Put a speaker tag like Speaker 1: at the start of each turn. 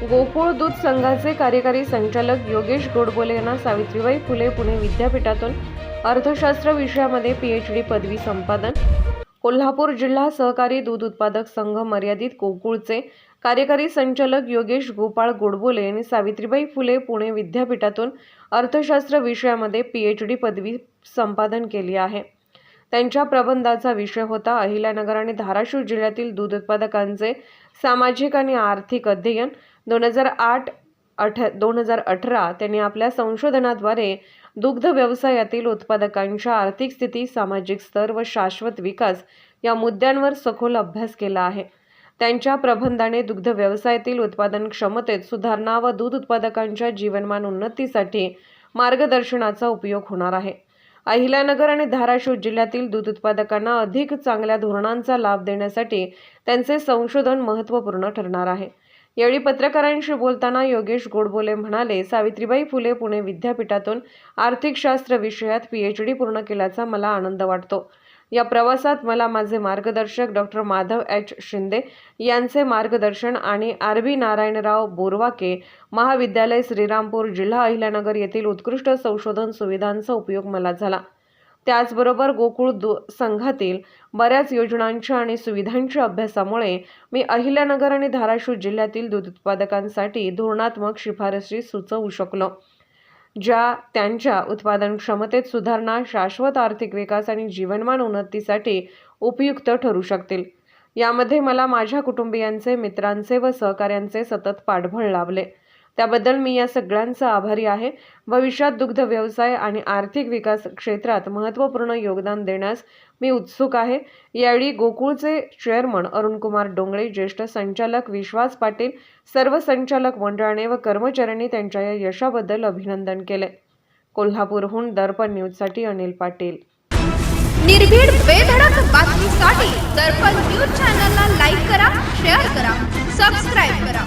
Speaker 1: गोकुळ दूध संघाचे कार्यकारी संचालक योगेश गोडबोले यांना सावित्रीबाई फुले पुणे विद्यापीठातून अर्थशास्त्र विषयामध्ये पीएचडी पदवी संपादन. कोल्हापूर जिल्हा सहकारी दूध उत्पादक संघ मर्यादित गोकुळचे कार्यकारी संचालक योगेश गोपाळ गोडबोले यांनी सावित्रीबाई फुले पुणे विद्यापीठातून अर्थशास्त्र विषयामध्ये पीएचडी पदवी संपादन केली आहे. त्यांच्या प्रबंधाचा विषय होता अहिल्यानगर आणि धाराशिव जिल्ह्यातील दूध उत्पादकांचे सामाजिक आणि आर्थिक अध्ययन. दोन हजार आठ अठ दोन हजार अठरा त्यांनी आपल्या संशोधनाद्वारे दुग्ध व्यवसायातील उत्पादकांच्या आर्थिक स्थिती सामाजिक स्तर व शाश्वत विकास या मुद्द्यांवर सखोल अभ्यास केला आहे. त्यांच्या प्रबंधाने दुग्ध व्यवसायातील उत्पादन क्षमतेत सुधारणा व दूध उत्पादकांच्या जीवनमान उन्नतीसाठी मार्गदर्शनाचा उपयोग होणार आहे. अहिल्यानगर आणि धाराशिव जिल्ह्यातील दूध उत्पादकांना अधिक चांगल्या धोरणांचा लाभ देण्यासाठी त्यांचे संशोधन महत्त्वपूर्ण ठरणार आहे. यावेळी पत्रकारांशी बोलताना योगेश गोडबोले म्हणाले सावित्रीबाई फुले पुणे विद्यापीठातून आर्थिक शास्त्र विषयात पीएचडी पूर्ण केल्याचा मला आनंद वाटतो. या प्रवासात मला माझे मार्गदर्शक डॉक्टर माधव एच शिंदे यांचे मार्गदर्शन आणि आर बी नारायणराव बोरवाके महाविद्यालय श्रीरामपूर जिल्हा अहिल्यानगर येथील उत्कृष्ट संशोधन सुविधांचा उपयोग मला झाला. त्याचबरोबर गोकुळ दु संघातील बऱ्याच योजनांच्या आणि सुविधांच्या अभ्यासामुळे मी अहिल्यानगर आणि धाराशिव जिल्ह्यातील दूध उत्पादकांसाठी धोरणात्मक शिफारसी सुचवू शकलो ज्या त्यांच्या उत्पादन क्षमतेत सुधारणा शाश्वत आर्थिक विकास आणि जीवनमान उन्नतीसाठी उपयुक्त ठरू शकतील. यामध्ये मला माझ्या कुटुंबियांचे मित्रांचे व सहकाऱ्यांचे सतत पाठबळ लाभले. त्याबद्दल मी या सगळ्यांचा आभारी आहे. भविष्यात दुग्ध व्यवसाय आणि आर्थिक विकास क्षेत्रात महत्त्वपूर्ण योगदान देण्यास मी उत्सुक आहे. यावेळी गोकुळचे चेअरमन अरुणकुमार डोंगळे ज्येष्ठ संचालक विश्वास पाटील सर्व संचालक मंडळाने व कर्मचाऱ्यांनी त्यांच्या या यशाबद्दल अभिनंदन केले. कोल्हापूरहून दर्पण न्यूजसाठी अनिल पाटील.
Speaker 2: निर्भीड बेधडक बातमीसाठी दर्पण न्यूज चॅनलला लाईक करा शेअर करा सबस्क्राईब करा.